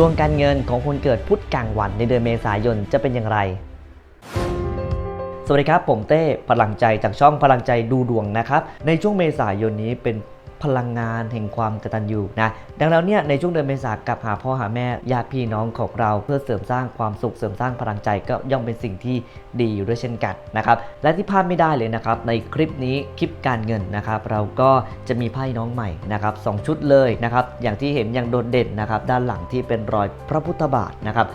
ดวงการเงินของคนเกิดพุธกลางวันในเดือนเมษายนจะเป็นอย่างไร สวัสดีครับ ผมเต้พลังใจจากช่องพลังใจดูดวงนะครับ ในช่วงเมษายนนี้เป็น พลังงานแห่งความกตัญญูนะดังนั้นเนี่ยในช่วงเดือนเมษากับหาพ่อหาแม่ญาติพี่น้องของเราเพื่อเสริมสร้างความสุขเสริมสร้างพลังใจก็ย่อมเป็นสิ่งที่ดีอยู่ด้วยเช่นกันนะครับและที่พลาดไม่ได้เลยนะครับในคลิปนี้คลิปการเงินนะครับเราก็จะมีไพ่น้องใหม่นะครับสองชุดเลยนะครับอย่างที่เห็นอย่างโดดเด่นนะครับด้านหลังที่เป็นรอยพระพุทธบาทนะครับ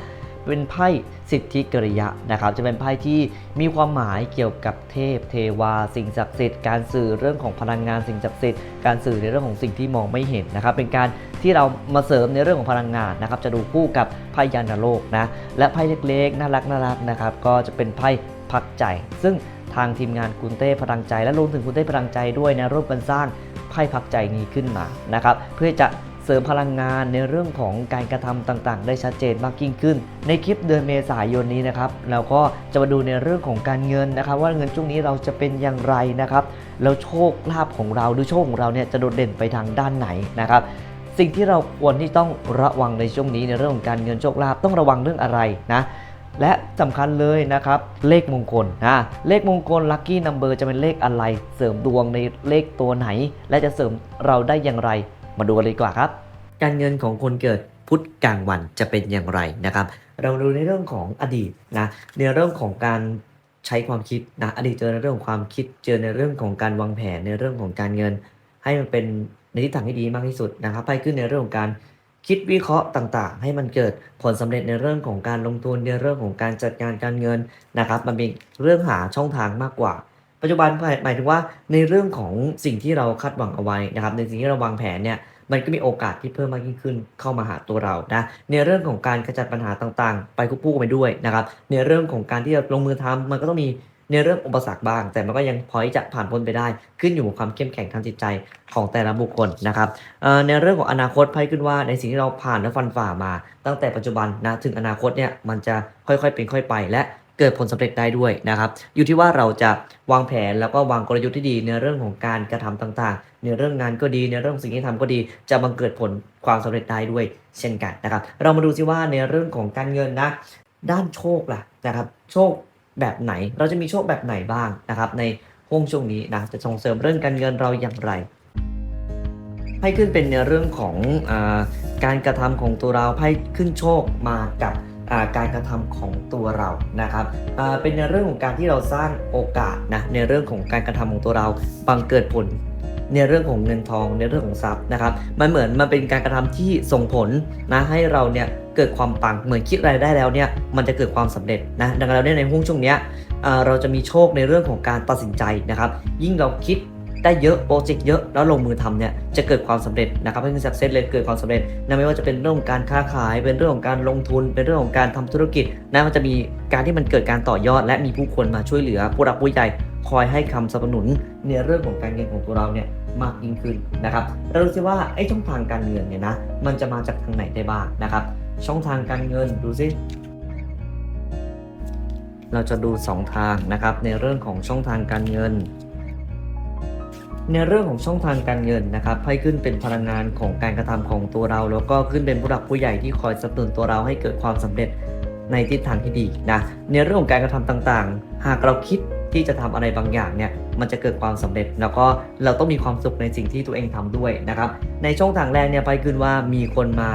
เป็นไพ่สิทธิกริยะนะครับ จะเป็นไพ่ที่มีความหมายเกี่ยวกับเทพ เทวา สิ่งศักดิ์สิทธิ์การสื่อเรื่องของพลังงานสิ่งศักดิ์สิทธิ์การสื่อในเรื่องของสิ่งที่มองไม่เห็นนะครับ เป็นการที่เรามาเสริมในเรื่องของพลังงานนะครับ จะดูคู่กับไพ่ยานโลกนะ และไพ่เล็กๆ น่ารักน่ารักนะครับ ก็จะเป็นไพ่พักใจ ซึ่งทางทีมงานคุณเต้พลังใจ และรวมถึงคุณเต้พลังใจด้วยนะร่วมกันสร้างไพ่พักใจนี้ขึ้นมานะครับ เพื่อจะ ริมพลังงานในเรื่องของการกระทำต่างๆ ได้ชัดเจนมากยิ่งขึ้น ในคลิปเดือนเมษายนนี้นะครับเราก็จะมาดูในเรื่องของการเงินนะครับ ว่าเงินช่วงนี้เราจะเป็นอย่างไรนะครับแล้วโชคลาภของเราหรือโชคของเราเนี่ยจะโดดเด่นไปทางด้านไหนนะครับสิ่งที่เราควรที่ต้องระวังในช่วงนี้ในเรื่องของการเงินโชคลาภต้องระวังเรื่องอะไรนะและสำคัญเลยนะครับ เลขมงคลนะเลขมงคลลัคกี้นัมเบอร์จะเป็นเลขอะไร เสริมดวงในเลขตัวไหน และจะเสริมเราได้อย่างไร มาดูกันเลยดีกว่าครับ การเงินของคนเกิดพุธกลางวันจะเป็นอย่างไรนะครับ เราดูในเรื่องของอดีตนะในเรื่องของการใช้ความคิดนะอดีตเจอในเรื่องของความคิดเจอในเรื่องของการวางแผนในเรื่องของการเงิน ให้มันเป็นในทิศทางที่ดีมากที่สุดนะครับไปขึ้นในเรื่องของการคิดวิเคราะห์ต่างๆ ให้มันเกิดผลสำเร็จในเรื่องของการลงทุนในเรื่องของการจัดการการเงินนะครับ มันเป็นเรื่องหาช่องทางมากกว่า ปัจจุบันหมายถึงว่าในเรื่องของสิ่งที่เราคาดหวังเอาไว้นะครับ ในสิ่งที่เราวางแผนเนี่ยมันก็มีโอกาสที่เพิ่มมากยิ่งขึ้นเข้ามาหาตัวเรานะในเรื่องของการขจัดปัญหาต่างๆ ไปควบคู่กันไปด้วยนะครับ ในเรื่องของการที่จะลงมือทำมันก็ต้องมีในเรื่องอุปสรรคบ้าง แต่มันก็ยังพอที่จะผ่านพ้นไปได้ ขึ้นอยู่กับความเข้มแข็งทางจิตใจของแต่ละบุคคลนะครับในเรื่องของอนาคตไพ่ขึ้นว่าในสิ่งที่เราผ่านและฟันฝ่ามา ตั้งแต่ปัจจุบันนะถึงอนาคตเนี่ยมันจะค่อยๆเป็นค่อยไปและ เกิดผลสำเร็จได้ด้วยนะครับ อยู่ที่ว่าเราจะวางแผนแล้วก็วางกลยุทธ์ที่ดีในเรื่องของการกระทำต่างๆ ในเรื่องงานก็ดีในเรื่องสิ่งที่ทำก็ดี จะบังเกิดผลความสำเร็จได้ด้วย เช่นกันนะครับ เรามาดูซิว่าในเรื่องของการเงินนะ ด้านโชคล่ะนะครับ โชคแบบไหนเราจะมีโชคแบบไหนบ้างนะครับ ในห่วงช่วงนี้นะจะส่งเสริมเรื่องการเงินเราอย่างไรให้ขึ้นเป็นในเรื่องของอการกระทำของตัวเราไพ่ขึ้นโชคมากับ การกระทำของตัวเรานะครับเป็นในเรื่องของการที่เราสร้างโอกาสนะในเรื่องของการกระทำของตัวเราบังเกิดผลในเรื่องของเงินทองในเรื่องของทรัพย์นะครับ มันเหมือนมันเป็นการกระทำที่ส่งผลนะให้เราเนี่ยเกิดความปังเหมือนคิดอะไรได้แล้วเนี่ยมันจะเกิดความสำเร็จนะดังนั้นแล้วเนี่ยในห่วงช่วงเนี้ยเราจะมีโชคในเรื่องของการตัดสินใจนะครับ ยิ่งเราคิด ได้เยอะโปรเจกต์เยอะแล้วลงมือทำเนี่ยจะเกิดความสำเร็จนะครับให้เป็นสักเซสเลยเกิดความสำเร็จนะไม่ว่าจะเป็นเรื่องของการค้าขาย เป็นเรื่องของการลงทุน เป็นเรื่องของการทำธุรกิจนะมันจะมีการที่มันเกิดการต่อยอด และมีผู้คนมาช่วยเหลือผู้รักผู้ใหญ่คอยให้คำสนับสนุนในเรื่องของการเงินของตัวเราเนี่ยมากยิ่งขึ้นนะครับเราดูซิว่าไอ้ช่องทางการเงินเนี่ยนะมันจะมาจากทางไหนได้บ้างนะครับช่องทางการเงินดูซิเราจะดู 2 ทางนะครับในเรื่องของช่องทางการเงิน ในเรื่องของช่องทางการเงินนะครับให้ขึ้นเป็นพลังงานของการกระทำของตัวเรา แล้วก็ขึ้นเป็นผู้หลักผู้ใหญ่ที่คอยสนับสนุนตัวเราให้เกิดความสำเร็จในทิศทางที่ดีนะในเรื่องของการกระทำต่างๆ หากเราคิดที่จะทำอะไรบางอย่างเนี่ยมันจะเกิดความสำเร็จ แล้วก็เราต้องมีความสุขในสิ่งที่ตัวเองทำด้วยนะครับในช่องทางแรกเนี่ยไปขึ้นว่ามีคนมา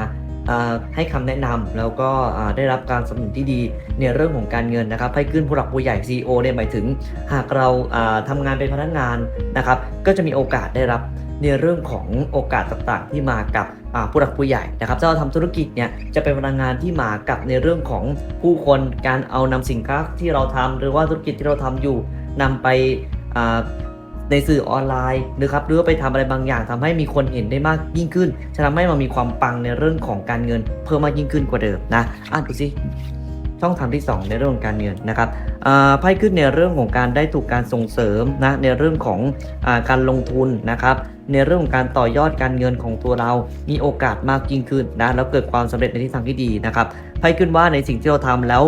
ให้คำแนะนำแล้วก็ได้รับการสนับสนุนที่ดีในเรื่องของการเงินนะครับ ให้ขึ้นผู้หลักผู้ใหญ่ CEO เนี่ยหมายถึง หากเราอ่าทำงานเป็นพนักงานนะครับก็จะมีโอกาสได้รับในเรื่องของโอกาสต่างๆ ที่มากับผู้หลักผู้ใหญ่นะครับถ้าเราทำธุรกิจเนี่ยจะเป็นพลังงานที่มากับในเรื่องของผู้คนการเอานำสินค้าที่เราทำหรือว่าธุรกิจที่เราทำอยู่นำไป ในสื่อออนไลน์นะครับหรือว่าไปทำอะไรบางอย่างทำให้มีคนเห็นได้มากยิ่งขึ้นจะทำให้มันมีความปังในเรื่องของการเงิน เพิ่มมากยิ่งขึ้นกว่าเดิมนะอ่านดูสิช่องทางที่ 2 ในเรื่องของการเงินนะครับอ่าไพ่ขึ้นในเรื่องของการได้ถูกการส่งเสริมนะในเรื่องของอการลงทุนนะครับในเรื่องของการต่อยอดการเงินของตัวเรา มีโอกาสมากยิ่งขึ้นนะแล้วเกิดความสำเร็จในทิศทางที่ดีนะครับไพ่ขึ้นว่าในสิ่งที่เราทำแล้ว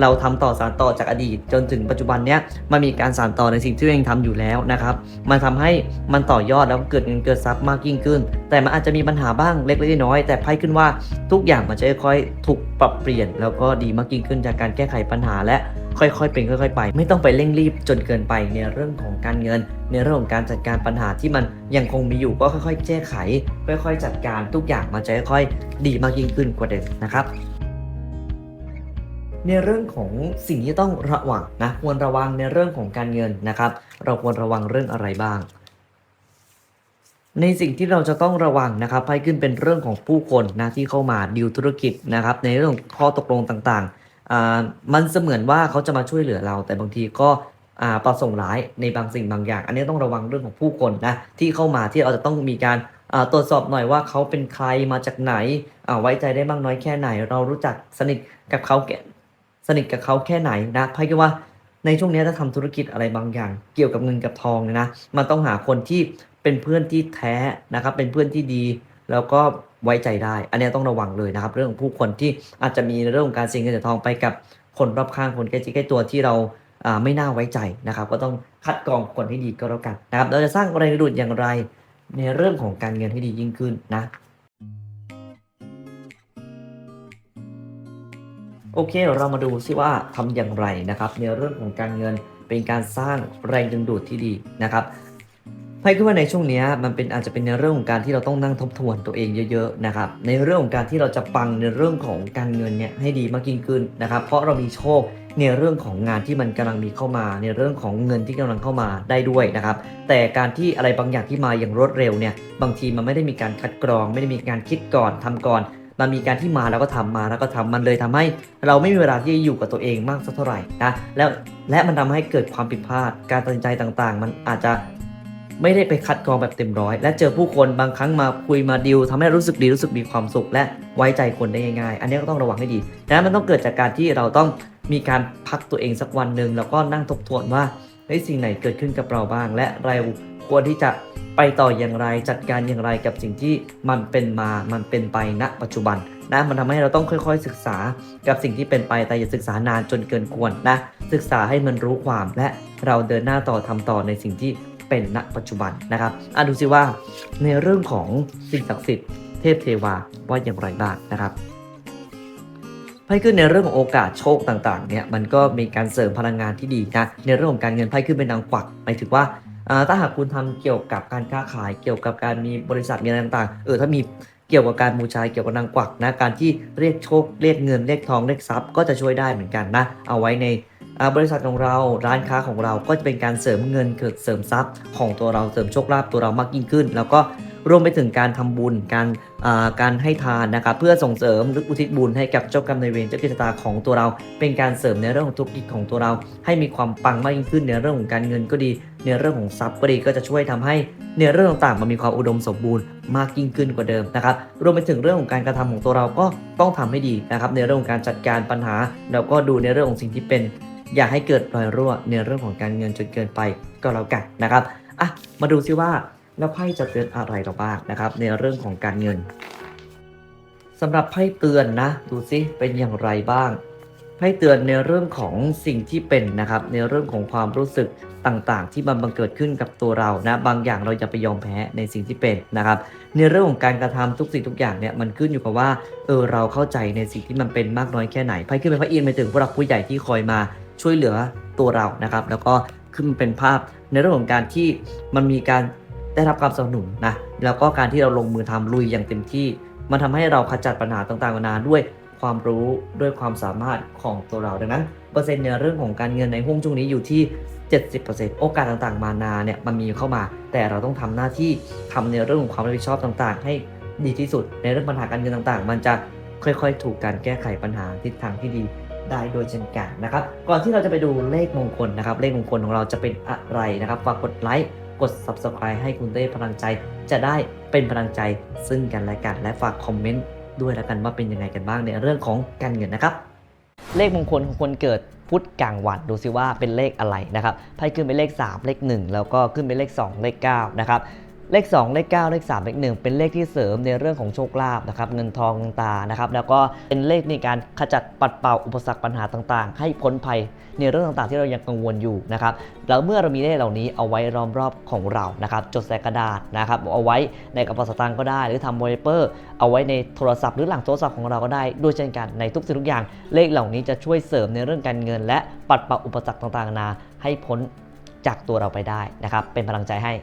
เราทำต่อสานต่อจากอดีต จนถึงปัจจุบันเนี้ยมันมีการสานต่อในสิ่งที่ตัวเองทำอยู่แล้วนะครับมันทำให้มันต่อยอดแล้วเกิดเงินเกิดทรัพย์มากยิ่งขึ้น แต่มันอาจจะมีปัญหาบ้างเล็กๆน้อยๆแต่ไพ่ขึ้นว่าทุกอย่างมันจะค่อยๆถูกปรับเปลี่ยน แล้วก็ดีมากยิ่งขึ้นจากการแก้ไขปัญหาและค่อยๆเป็นค่อยๆไป ไม่ต้องไปเร่งรีบจนเกินไปในเรื่องของการเงิน ในเรื่องของการจัดการปัญหาที่มันยังคงมีอยู่ก็ค่อยๆแก้ไข ค่อยๆ จัดการทุกอย่างมันจะค่อยๆดีมากยิ่งขึ้นกว่าเดิมนะครับ ในเรื่องของสิ่งที่ต้องระวังนะควรระวังในเรื่องของการเงินนะครับ เราควรระวังเรื่องอะไรบ้าง ในสิ่งที่เราจะต้องระวังนะครับไพ่ขึ้นเป็นเรื่องของผู้คนนะที่เข้ามาดิวธุรกิจนะครับ ในเรื่องข้อตกลงต่างๆ มันเสมือนว่าเขาจะมาช่วยเหลือเรา แต่บางทีก็ประสงค์ร้ายในบางสิ่งบางอย่าง อันนี้ต้องระวังเรื่องของผู้คนนะที่เข้ามาที่เราจะต้องมีการตรวจสอบหน่อยว่าเขาเป็นใครมาจากไหนไว้ใจได้บ้างน้อยแค่ไหน เรารู้จักสนิทกับเขา สนิทกับเขาแค่ไหนนะไพ่ก็ว่าในช่วงนี้ถ้าทำธุรกิจอะไรบางอย่าง เกี่ยวกับเงินกับทองเนี่ยนะมันต้องหาคนที่เป็นเพื่อนที่แท้นะครับเป็นเพื่อนที่ดี แล้วก็ไว้ใจได้ อันนี้ต้องระวังเลยนะครับ เรื่องของผู้คนที่อาจจะมีเรื่องของการเสี่ยงเงินทองไปกับคนรอบข้างคนใกล้ชิดใกล้ตัวที่เราไม่น่าไว้ใจนะครับ ก็ต้องคัดกรองคนที่ดีก็แล้วกันนะครับเราจะสร้างแรงดึงดูดอย่างไรในเรื่องของการเงินให้ดียิ่งขึ้นนะ โอเค เรามาดูซิว่าทำอย่างไรนะครับ ในเรื่องของการเงินเป็นการสร้างแรงดึงดูดที่ดีนะครับไพ่ขึ้นว่าในช่วงเนี้ยมันเป็นอาจจะเป็นในเรื่องของการที่เราต้องนั่งทบทวนตัวเองเยอะๆนะครับในเรื่องของการที่เราจะปังในเรื่องของการเงินเนี่ยให้ดีมากยิ่งขึ้นนะครับเพราะเรามีโชคในเรื่องของงานที่มันกำลังมีเข้ามา ในเรื่องของเงินที่กำลังเข้ามาได้ด้วยนะครับ แต่การที่อะไรบางอย่างที่มาอย่างรวดเร็วเนี่ยบางทีมันไม่ได้มีการคัดกรอง ไม่ได้มีการคิดก่อนทำก่อน มันมีการที่มาแล้วก็ทำมาแล้วก็ทำมันเลยทำให้ เราไม่มีเวลาที่จะอยู่กับตัวเองมากสักเท่าไหร่นะแล้วและมันทำให้เกิดความผิดพลาด การตัดสินใจต่างๆ มันอาจจะไม่ได้ไปคัดกรองแบบเต็มร้อย และเจอผู้คนบางครั้งมาคุยมาดิวทำให้รู้สึกดีรู้สึกมีความสุข และไว้ใจคนได้ง่ายๆ อันนี้ก็ต้องระวังให้ดีนะมันต้องเกิดจากการที่เราต้องมีการพักตัวเองสักวันหนึ่งแล้วก็นั่งทบทวนว่าเฮ้ยสิ่งไหนเกิดขึ้นกับเราบ้าง และเรา ควรที่จะไปต่ออย่างไรจัดการอย่างไรกับสิ่งที่มันเป็นมา มันเป็นไปณปัจจุบันนะมันทำให้เราต้องค่อยๆศึกษากับสิ่งที่เป็นไปแต่อย่าศึกษานานจนเกินควรนะศึกษาให้มันรู้ความและเราเดินหน้าต่อทำต่อในสิ่งที่เป็นณปัจจุบันนะครับอะดูสิว่าในเรื่องของสิ่งศักดิ์สิทธิ์เทพเทวาว่าอย่างไรบ้างนะครับไพ่ขึ้นในเรื่องของโอกาสโชคต่างๆเนี่ยมันก็มีการเสริมพลังงานที่ดีนะในเรื่องของการเงินไพ่ขึ้นเป็นนางกวักหมายถึงว่า ถ้าหากคุณทำเกี่ยวกับการค้าขาย เกี่ยวกับการมีบริษัทมีอะไรต่างๆ เออถ้ามีเกี่ยวกับการบูชาเกี่ยวกับนางกวักนะการที่เรียกโชคเรียกเงินเรียกทองเรียกทรัพย์ก็จะช่วยได้เหมือนกันนะ เอาไว้ในบริษัทของเราร้านค้าของเราก็จะเป็นการเสริมเงินเกิดเสริมทรัพย์ของตัวเราเสริมโชคลาภตัวเรามากยิ่งขึ้น แล้วก็ รวมไปถึงการทำบุญการอ่าการให้ทานนะครับเพื่อส่งเสริมหรืออุทิศบุญให้กับเจ้ากรรมนายเวรเจ้ากิจตาของตัวเรา เป็นการเสริมในเรื่องของธุรกิจของตัวเรา ให้มีความปังมากยิ่งขึ้นในเรื่องของการเงินก็ดี ในเรื่องของทรัพย์ก็ดีก็จะช่วยทำให้ในเรื่องต่างๆมันมีความอุดมสมบูรณ์มากยิ่งขึ้นกว่าเดิมนะครับรวมไปถึงเรื่องของการกระทำของตัวเราก็ต้องทำให้ดีนะครับในเรื่องของการจัดการปัญหา แล้วก็ดูในเรื่องของสิ่งที่เป็น อย่าให้เกิดรอยรั่วในเรื่องของการเงินจนเกินไปก็แล้วกันนะครับอะมาดูซิว่า แล้วไพ่จะเตือนอะไรเราบ้างนะครับ ในเรื่องของการเงินสำหรับไพ่เตือนนะ ดูซิเป็นอย่างไรบ้างไพ่เตือนในเรื่องของสิ่งที่เป็นนะครับ ในเรื่องของความรู้สึกต่างๆ ที่มันบังเกิดขึ้นกับตัวเรานะ บางอย่างเราอย่าไปยอมแพ้ในสิ่งที่เป็นนะครับ ในเรื่องของการกระทำทุกสิ่งทุกอย่างเนี่ยมันขึ้นอยู่กับว่าเออเราเข้าใจในสิ่งที่มันเป็นมากน้อยแค่ไหนไพ่ขึ้นเป็นพระอินทร์ไปถึงผู้หลักผู้ใหญ่ที่คอยมาช่วยเหลือตัวเรานะครับ แล้วก็ขึ้นเป็นภาพในเรื่องของการที่มันมีการ ได้รับการสนับสนุนนะแล้วก็การที่เราลงมือทำลุยอย่างเต็มที่ มันทำให้เราขจัดปัญหาต่างๆนานาด้วยความรู้ด้วยความสามารถของตัวเราดังนั้นเปอร์เซ็นต์ในเรื่องของการเงินในห่วงช่วงนี้อยู่ที่ 70%โอกาสต่างๆ มานาเนี่ยมันมีเข้ามา แต่เราต้องทำหน้าที่ทำในเรื่องของความรับผิดชอบต่างๆ ให้ดีที่สุดในเรื่องปัญหาการเงินต่างๆ มันจะค่อยๆ ถูกการแก้ไขปัญหาทิศทางที่ดีได้โดยเช่นกันนะครับ ก่อนที่เราจะไปดูเลขมงคลนะครับ เลขมงคลของเราจะเป็นอะไรนะครับ ฝากกดไลค์ กด subscribe ให้คุณได้พลังใจ จะได้เป็นพลังใจซึ่งกันและกัน และฝากคอมเมนต์ด้วยแล้วกันว่าเป็นยังไงกันบ้างในเรื่องของการเงินนะครับ เลขมงคลของคนเกิดพุธกลางวันดูซิว่าเป็นเลขอะไรนะครับไพ่ขึ้นเป็นเลข 3 เลข 1 แล้วก็ขึ้นเป็นเลข 2 เลข9นะครับ เลข 2 เลข 9 เลข 3 เลข 1 เป็นเลขที่เสริมในเรื่องของโชคลาภนะครับเงินทองตานะครับแล้วก็เป็นเลขในการขจัดปัดเป่าอุปสรรคปัญหาต่างๆ ให้พ้นภัยในเรื่องต่างๆ ที่เรายังกังวลอยู่นะครับแล้วเมื่อเรามีเลขเหล่านี้เอาไว้ล้อมรอบของเรานะครับจดใส่กระดาษนะครับเอาไว้ในกระเป๋าสตางค์ก็ได้ หรือทำวอลเปเปอร์ เอาไว้ในโทรศัพท์หรือหลังโทรศัพท์ของเราก็ได้ด้วยเช่นกันในทุกสิ่งทุกอย่าง เลขเหล่านี้จะช่วยเสริมในเรื่องการเงิน และปัดเป่าอุปสรรคต่างๆนานาให้พ้นจากตัวเราไปได้นะครับเป็นพลังใจให้